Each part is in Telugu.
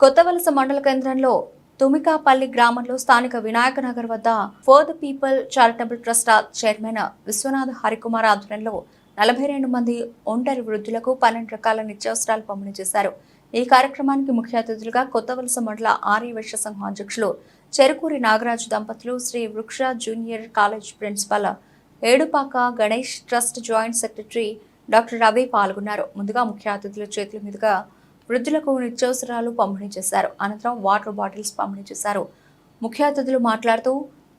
కొత్తవలస మండల కేంద్రంలో తుమికాపల్లి గ్రామంలో స్థానిక వినాయక నగర్ వద్ద for the people charitable trust chairman Vishwanath Harikumar ఆధ్వర్యంలో నలభై రెండు మంది ఒంటరి వృద్ధులకు పన్నెండు రకాల నిత్యావసరాలు పంపిణీ చేశారు. ఈ కార్యక్రమానికి ముఖ్య అతిథులుగా కొత్తవలస మండల ఆర్య వైశ్య సంఘం అధ్యక్షులు చెరుకూరి నాగరాజు దంపతులు Sri Vruksha junior college principal Edupaka Ganesh trust joint secretary doctor Ravi పాల్గొన్నారు. ముందుగా ముఖ్య అతిథుల చేతుల మీదుగా వృద్ధులకు నిత్యావసరాలు పంపిణీ చేశారు. అనంతరం వాటర్ బాటిల్స్ పంపిణీ చేశారు. ముఖ్య అతిథులు మాట్లాడుతూ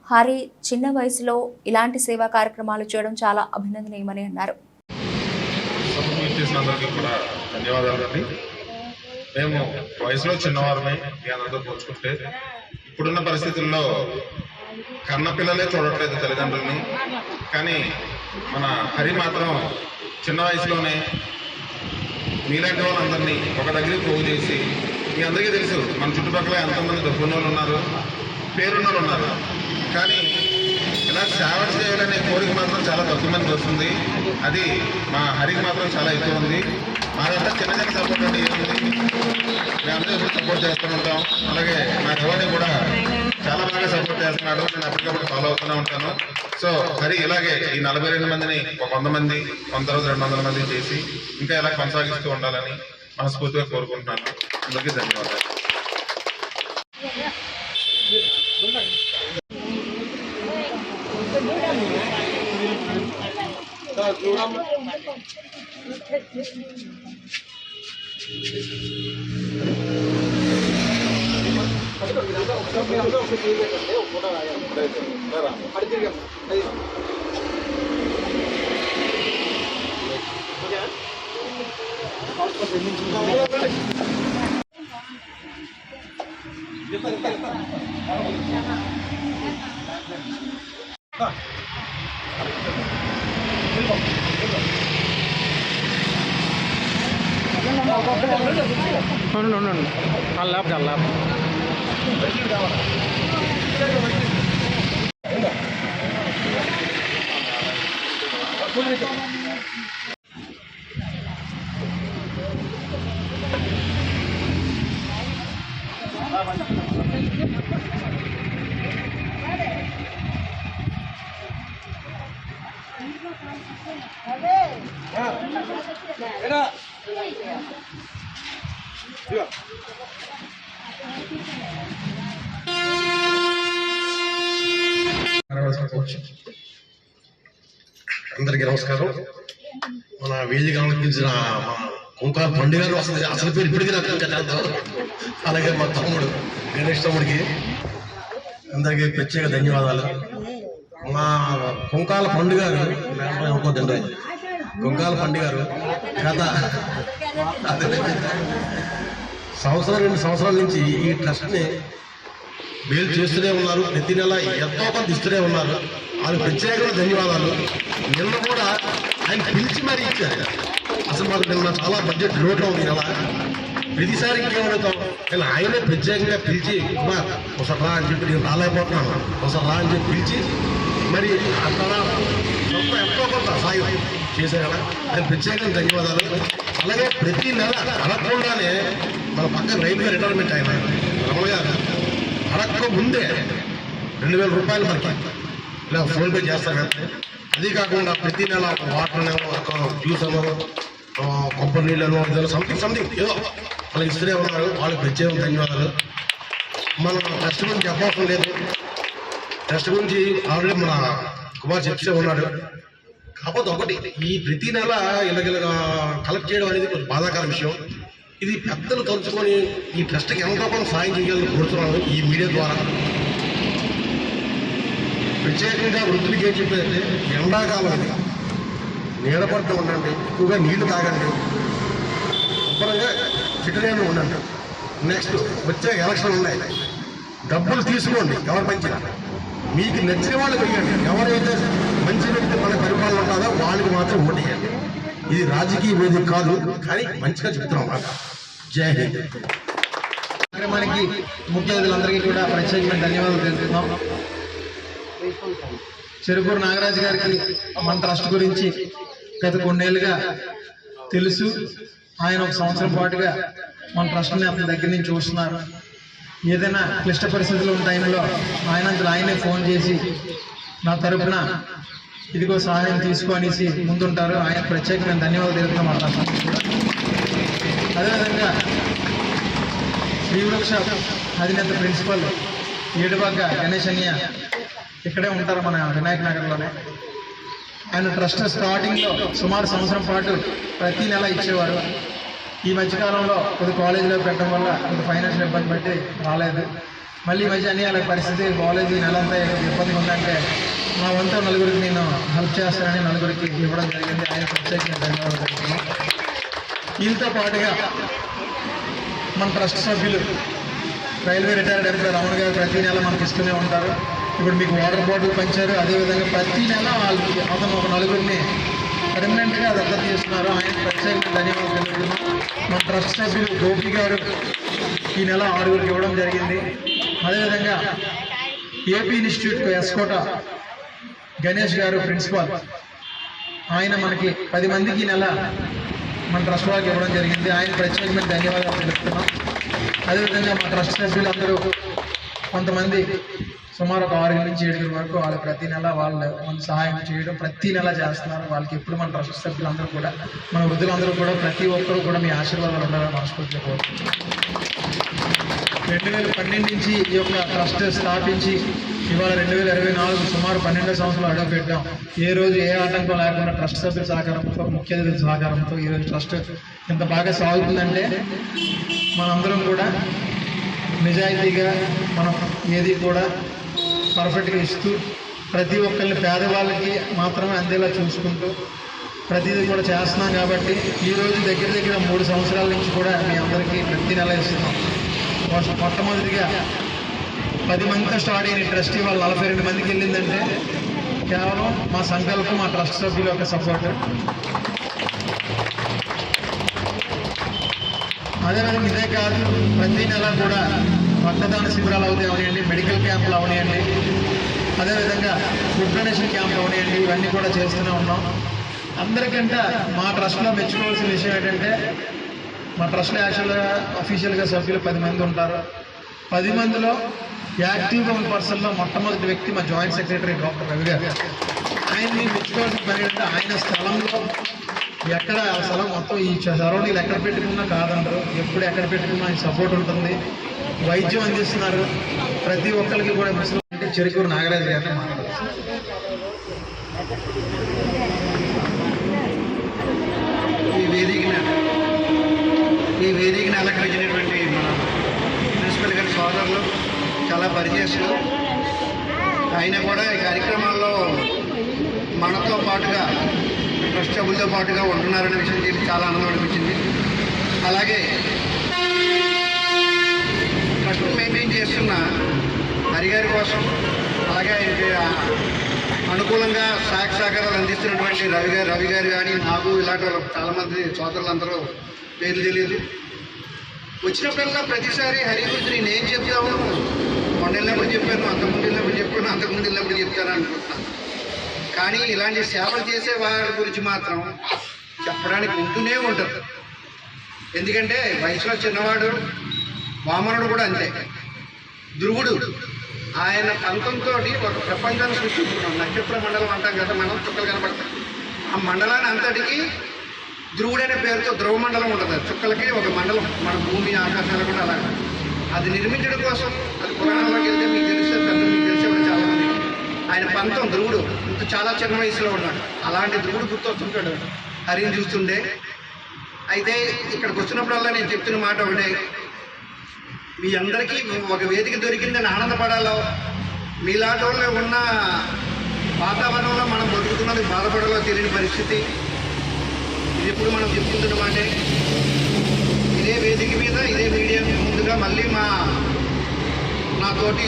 హరి చిన్న వయసులో ఇలాంటి సేవా కార్యక్రమాలు చేయడం చాలా అభినందనీయమని అన్నారు. మేము వయసులో చిన్నవారమే మీ అందరితో పోల్చుకుంటే ఇప్పుడున్న పరిస్థితుల్లో కన్న పిల్లలే చూడట్లేదు తల్లిదండ్రుల్ని. కానీ మన హరి మాత్రం చిన్న వయసులోనే మీలాంటి వాళ్ళందరినీ ఒక దగ్గరికి పోగు చేసి మీ అందరికీ తెలుసు మన చుట్టుపక్కల ఎంతమంది డబ్బున్న వాళ్ళు ఉన్నారు పేరున్న వాళ్ళు ఉన్నారు. కానీ ఇలా సేవ చేయాలనే కోరిక మాత్రం చాలా తక్కువ మందికి వస్తుంది. అది మా హరికి మాత్రం చాలా ఎక్కువ ఉంది. మాదంతా చిన్న చిన్న సపోర్ట్ అంటే ఏముంది? మేమంతా సపోర్ట్ చేస్తూ ఉంటాం. అలాగే మా ఎవరిని కూడా చాలా బాగా సపోర్ట్ చేస్తున్నాడు. నేను అప్పటికప్పుడు ఫాలో అవుతూనే ఉంటాను. సో మరి ఇలాగే ఈ నలభై రెండు మందిని ఒక వంద మంది వంద రోజు రెండు వందల మంది చేసి ఇంకా ఇలా కొనసాగిస్తూ ఉండాలని మనస్ఫూర్తిగా కోరుకుంటున్నాను. అందరికీ ధన్యవాదాలు. ఉండండి ఉండండి ఆ ల్యాబ్ ఆ Yeah. అందరికీ నమస్కారం. మన వేదిక ఆలోచించిన మా కుంకాల పండుగ గారు వస్తుంది. అసలు పేరు ఇప్పటికీ నాకు అలాగే మా తమ్ముడు గణేష్ తమ్ముడికి అందరికీ ప్రత్యేక ధన్యవాదాలు. మా కుంకాల పండుగ గారు కుంకాల పండుగ గారు గత సంవత్సరం రెండు సంవత్సరాల నుంచి ఈ ట్రస్ట్ని మేలు చేస్తూనే ఉన్నారు. ప్రతి నెల ఎంతో కొంత ఇస్తూనే ఉన్నారు. ఆయన ప్రత్యేకంగా ధన్యవాదాలు. నిన్న కూడా ఆయన పిలిచి మరీ ఇచ్చారు. అసలు మాకు నిన్న చాలా బడ్జెట్ లోట్లో ఉంది నెల ప్రతిసారి ఇంకేమడుగుతాం కానీ ఆయనే ప్రత్యేకంగా పిలిచి కుమార్ ఒకసారి రా అని చెప్పి నేను రాలేకపోతున్నాను. ఒకసారి రా అని చెప్పి పిలిచి మరి అక్కడ ఎంతో కొంత సాయం చేశారు కదా. ఆయన ప్రత్యేకంగా ధన్యవాదాలు. అలాగే ప్రతి నెల అనకుండానే పక్కన రైతుగా రిటైర్మెంట్ ఆయన. రమణ గారు అడక్క ముందే రెండు వేల రూపాయలు మనకి ఇలా ఫోన్పే చేస్తారు కదా అది కాకుండా ప్రతి నెల ఒక వాటర్ ఒక జ్యూస్ అనో కొబ్బరి నీళ్ళను సంథింగ్ సంథింగ్ ఏదో. వాళ్ళు ఇస్తూనే ఉన్నారు వాళ్ళకి ప్రత్యేక ధన్యవాదాలు. మనం ట్రస్ట్ గురించి చెప్పవసరం లేదు. ట్రస్ట్ గురించి ఆల్రెడీ మన కుమార్ చెప్తే ఉన్నాడు. కాకపోతే ఒకటి ఈ ప్రతి నెల ఇలాగ కలెక్ట్ చేయడం అనేది కొంచెం బాధాకర విషయం. ఇది పెద్దలు తలుచుకొని ఈ ట్రస్ట్కి ఎంతో కొంత సాయం చేయాలని కోరుతున్నాను ఈ మీడియా ద్వారా. ప్రత్యేకంగా వృద్ధులకి ఏం చెప్పేదంటే ఎండాకాలం ఇది. నీడపడుతూ ఉండండి ఎక్కువగా నీళ్ళు తాగండి. శుభ్రంగా ఫిట్గానే ఉండండి. నెక్స్ట్ వచ్చే ఎలక్షన్ ఉన్నాయి. డబ్బులు తీసుకోండి ఎవరు పంచిన. మీకు నచ్చిన వాళ్ళు వేయండి ఎవరైతే మంచి వ్యక్తి మన పరిపాలన ఉంటుందో వాళ్ళకి మాత్రం ఓటేయండి ఇది రాజకీయ వేదిక కాదు కానీ మంచిగా చెప్తున్నాం మాట జై హింద్. కార్యక్రమానికి ముఖ్య అతిథులందరికీ కూడా ప్రత్యేకమైన ధన్యవాదాలు తెలుపుతున్నాం. చెరుకూరు నాగరాజు గారికి మన ట్రస్ట్ గురించి గత కొన్నేళ్ళుగా తెలుసు. ఆయన ఒక సంవత్సరం పాటుగా మన ట్రస్ట్ని అతని దగ్గర నుంచి చూస్తున్నారు. ఏదైనా క్లిష్ట పరిస్థితులు ఉన్న టైంలో ఆయన ఆయనే ఫోన్ చేసి నా తరపున ఇదిగో సహాయం తీసుకో అనేసి ముందుంటారు. ఆయన ప్రత్యేకమైన ధన్యవాదాలు తెలుపుతాం మా అదేవిధంగా శ్రీవృక్ష అధినేత ప్రిన్సిపల్ ఏడుబాగ గణేష్ అన్నయ్య ఇక్కడే ఉంటారు మన వినాయక నగర్లోనే. ఆయన ట్రస్ట్ స్టార్టింగ్లో సుమారు సంవత్సరం పాటు ప్రతి నెల ఇచ్చేవారు. ఈ మధ్యకాలంలో కొద్ది కాలేజీలో పెట్టడం వల్ల కొంత ఫైనాన్షియల్ ఇబ్బంది పెట్టి రాలేదు. మళ్ళీ మధ్య అన్ని వాళ్ళ పరిస్థితి కాలేజీ నెలంతా ఇబ్బంది ఉందంటే మా వంతు నలుగురికి నేను హెల్ప్ చేస్తానని నలుగురికి ఇవ్వడం జరిగింది. ఆయన ప్రత్యేకంగా ధన్యవాదాలు వీళ్ళతో పాటుగా మన ట్రస్ట్ సభ్యులు రైల్వే రిటైర్డ్ ఎంప్లాయ్ రమణ గారు ప్రతి నెల మనకి ఇస్తూనే ఉంటారు. ఇప్పుడు మీకు వాటర్ బాటిల్ పంచారు. అదేవిధంగా ప్రతి నెల వాళ్ళకి అతను ఒక నలుగురిని పర్మనెంట్గా దత్తత చేస్తున్నారు ఆయన ప్రత్యేకంగా ధన్యవాదాలు తెలుపుతున్నాం మన ట్రస్ట్ సభ్యులు గోపి గారు ఈ నెల ఆరుగురికి ఇవ్వడం జరిగింది. అదేవిధంగా ఏపీ ఇన్స్టిట్యూట్ ఎస్కోట గణేష్ గారు ప్రిన్సిపాల్. ఆయన మనకి పది మందికి ఈ నెల మన ట్రస్ట్ వాళ్ళకి ఇవ్వడం జరిగింది. ఆయన ప్రత్యేకమైన ధన్యవాదాలు తెలుపుతున్నాం. అదేవిధంగా మా ట్రస్ట్ సభ్యులందరూ కొంతమంది సుమారు ఒక ఆరు నుంచి ఏడుగురు వరకు వాళ్ళు ప్రతి నెల వాళ్ళు మన సహాయం చేయడం ప్రతి నెల చేస్తున్నారు. వాళ్ళకి ఎప్పుడు మన ట్రస్ట్ సభ్యులందరూ కూడా మన వృద్ధులందరూ కూడా ప్రతి ఒక్కరూ కూడా మీ ఆశీర్వాదాలు ఉండాలని మనస్ఫూర్తిగా రెండు వేల పన్నెండు నుంచి ఈ యొక్క ట్రస్ట్ స్థాపించి ఇవాళ రెండు వేల ఇరవై నాలుగు సుమారు పన్నెండు సంవత్సరాలు అడగబెట్టాం ఏ రోజు ఏ ఆటంకం లేకుండా ట్రస్ట్ సభ్యుల సహకారంతో ముఖ్య అతిథుల సహకారంతో ఈరోజు ట్రస్ట్ ఎంత బాగా సాగుతుందంటే మనందరం కూడా నిజాయితీగా మనం ఏది కూడా పర్ఫెక్ట్గా ఇస్తూ ప్రతి ఒక్కరిని పేదవాళ్ళకి మాత్రమే అందేలా చూసుకుంటూ ప్రతిదీ కూడా చేస్తున్నాం కాబట్టి ఈ రోజు దగ్గర దగ్గర మూడు సంవత్సరాల నుంచి కూడా మీ అందరికీ ప్రతి నెల ఇస్తున్నాం. మొట్టమొదటిగా పది మందితో స్టార్ట్ అయిన ట్రస్ట్ ఇవాళ నలభై రెండు మందికి వెళ్ళిందంటే కేవలం మా సంకల్పం మా ట్రస్ట్ సభ్యుల యొక్క సపోర్ట్ అదేవిధంగా ఇదే కాదు ప్రతి నెల కూడా రక్తదాన శిబిరాలు అవుతాయి మెడికల్ క్యాంపులు అవనివ్వండి అదేవిధంగా ఫుడ్ డొనేషన్ క్యాంపులు అవనివ్వండి ఇవన్నీ కూడా చేస్తూనే ఉన్నాం. అందరికంటే మా ట్రస్ట్లో మెచ్చుకోవాల్సిన విషయం ఏంటంటే మా ట్రస్ట్లో యాక్చువల్గా అఫీషియల్గా సభ్యులు పది మంది ఉంటారు. పది మందిలో యాక్టివ్గా ఉన్న పర్సన్లో మొట్టమొదటి వ్యక్తి మా జాయింట్ సెక్రటరీ డాక్టర్ రవి గారు. ఆయన్ని మెచ్చుకోవాల్సిన పని అంటే ఆయన స్థలంలో ఎక్కడ ఆ స్థలం మొత్తం ఈ సరౌండింగ్లు ఎక్కడ పెట్టుకున్నా కాదంటారు. ఎప్పుడు ఎక్కడ పెట్టుకున్నా ఆయన సపోర్ట్ ఉంటుంది. వైద్యం అందిస్తున్నారు. ప్రతి ఒక్కరికి కూడా ముసలి అంటే చెరుకూరు నాగరాజు గారిని మాట్లాడారు ఈ వేదికని ఈ వేదికను అలంకరించినటువంటి మన ప్రిన్సిపల్ గారి సోదరులు చాలా పరిచయస్తులు ఆయన కూడా ఈ కార్యక్రమాల్లో మనతో పాటుగా ట్రస్ట్ సభ్యులతో పాటుగా ఉంటున్నారనే విషయం చెప్పి చాలా ఆనందం అనిపించింది. అలాగే ట్రస్ట్ మెయింటైన్ చేస్తున్న హరిగారి కోసం అలాగే ఆయనకి అనుకూలంగా సహాయ సహకారాలు అందిస్తున్నటువంటి రవి గారు రవి గారు కానీ నాకు ఇలాంటి చాలామంది సోదరులందరూ పేర్లు తెలియదు. వచ్చినప్పుడల్లా ప్రతిసారి హరి గురించి నేను ఏం చెప్తాము మొన్న వెళ్ళినప్పుడు చెప్పాను అంతకుముందు వెళ్ళినప్పుడు చెప్పాను అంతకుముందు వెళ్ళినప్పుడు చెప్తాను అనుకుంటున్నాను కానీ ఇలాంటి సేవలు చేసే వారి గురించి మాత్రం చెప్పడానికి ఉంటూనే ఉంటారు. ఎందుకంటే వయసులో చిన్నవాడు వామనుడు కూడా అంతే. ధ్రువుడు ఆయన పంతంతో ఒక ప్రపంచాన్ని సృష్టించుకున్నాం నక్షత్ర మండలం అంటాం కదా మనం చుక్కలు కనపడతాయి. ఆ మండలాన్ని అంతటికీ ధ్రువుడు అనే పేరుతో ధ్రువ మండలం ఉంటుంది. చుక్కలకి ఒక మండలం. మన భూమి ఆకాశాలు కూడా అలాగే. అది నిర్మించడం కోసం అది పురాణంలోకి వెళ్తే మీకు తెలిసే పెద్ద మీకు తెలిసేవాడు చాలా మంది ఆయన పంతం ధ్రువుడు. ఇంత చాలా చిన్న వయసులో ఉన్నాడు. అలాంటి ధ్రువుడు గుర్తొస్తుంటాడు. హరిని చూస్తుండే అయితే ఇక్కడికి వచ్చినప్పుడల్లా నేను చెప్తున్న మాట ఒకటే. మీ అందరికీ ఒక వేదిక దొరికిందని ఆనందపడాలో. మీలాంటి వాళ్ళు ఉన్న వాతావరణంలో మనం బతుకుతున్నది బాధపడాలో తెలియని పరిస్థితి. ఇప్పుడు మనం చెప్పుకుంటున్న ఇదే వేదిక మీద ఇదే మీడియా ముందుగా మళ్ళీ మా నాతోటి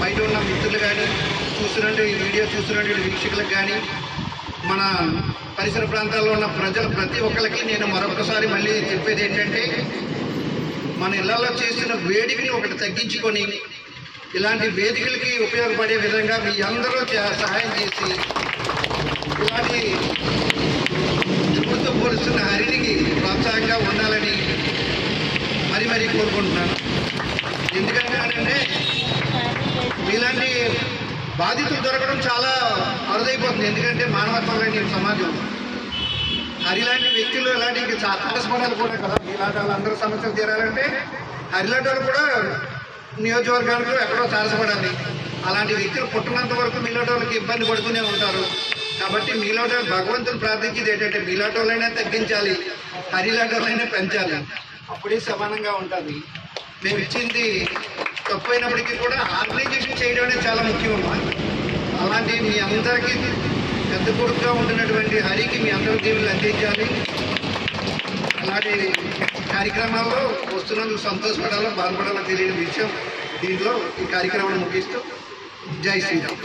బయట ఉన్న మిత్రులు కానీ చూస్తున్నట్టు ఈ వీడియో చూస్తున్నటువంటి వీక్షకులకు కానీ మన పరిసర ప్రాంతాల్లో ఉన్న ప్రజలు ప్రతి ఒక్కరికి నేను మరొకసారి మళ్ళీ చెప్పేది ఏంటంటే మన ఇళ్ళలో చేసిన వేడికని ఒకటి తగ్గించుకొని ఇలాంటి వేదికలకి ఉపయోగపడే విధంగా మీ అందరూ సహాయం చేసి ఇలాంటి పోలుస్తున్న హరినికి ప్రోత్సాహంగా ఉండాలని మరి మరీ కోరుకుంటున్నాను. ఎందుకంటే ఇలాంటి బాధితులు దొరకడం చాలా అరుదైపోతుంది. ఎందుకంటే మానవత్వం లాంటి సమాజం. హరిలాంటి వ్యక్తులు ఇలాంటి తారసపడాలి కూడా కదా. ఇలాంటి వాళ్ళందరూ సమస్యలు తీరాలంటే హరిలాంటి వాళ్ళు కూడా నియోజకవర్గాలకు ఎక్కడో తారసపడాలి అలాంటి వ్యక్తులు పుట్టినంత వరకు మీలాంటి వాళ్ళకి ఇబ్బంది పడుతూనే ఉంటారు. కాబట్టి మీలాంటి వాళ్ళు భగవంతుని ప్రార్థించేది ఏంటంటే మీలాంటి తగ్గించాలి హరిలాంటి పెంచాలి. అప్పుడే సమానంగా ఉంటుంది. మేము ఇచ్చింది తప్పైనప్పటికీ కూడా ఆర్గనైజేషన్ చేయడం అనేది చాలా ముఖ్యం అలాంటి మీ అందరికీ పెద్ద కొడుకుగా ఉంటున్నటువంటి హరికి మీ అందరి దీవులు అందించాలి. అలాంటి కార్యక్రమాల్లో వస్తున్నందుకు సంతోషపడాలో బాధపడాలో తెలియని విషయం. దీంట్లో ఈ కార్యక్రమాన్ని ముగిస్తూ జై శ్రీరామ్.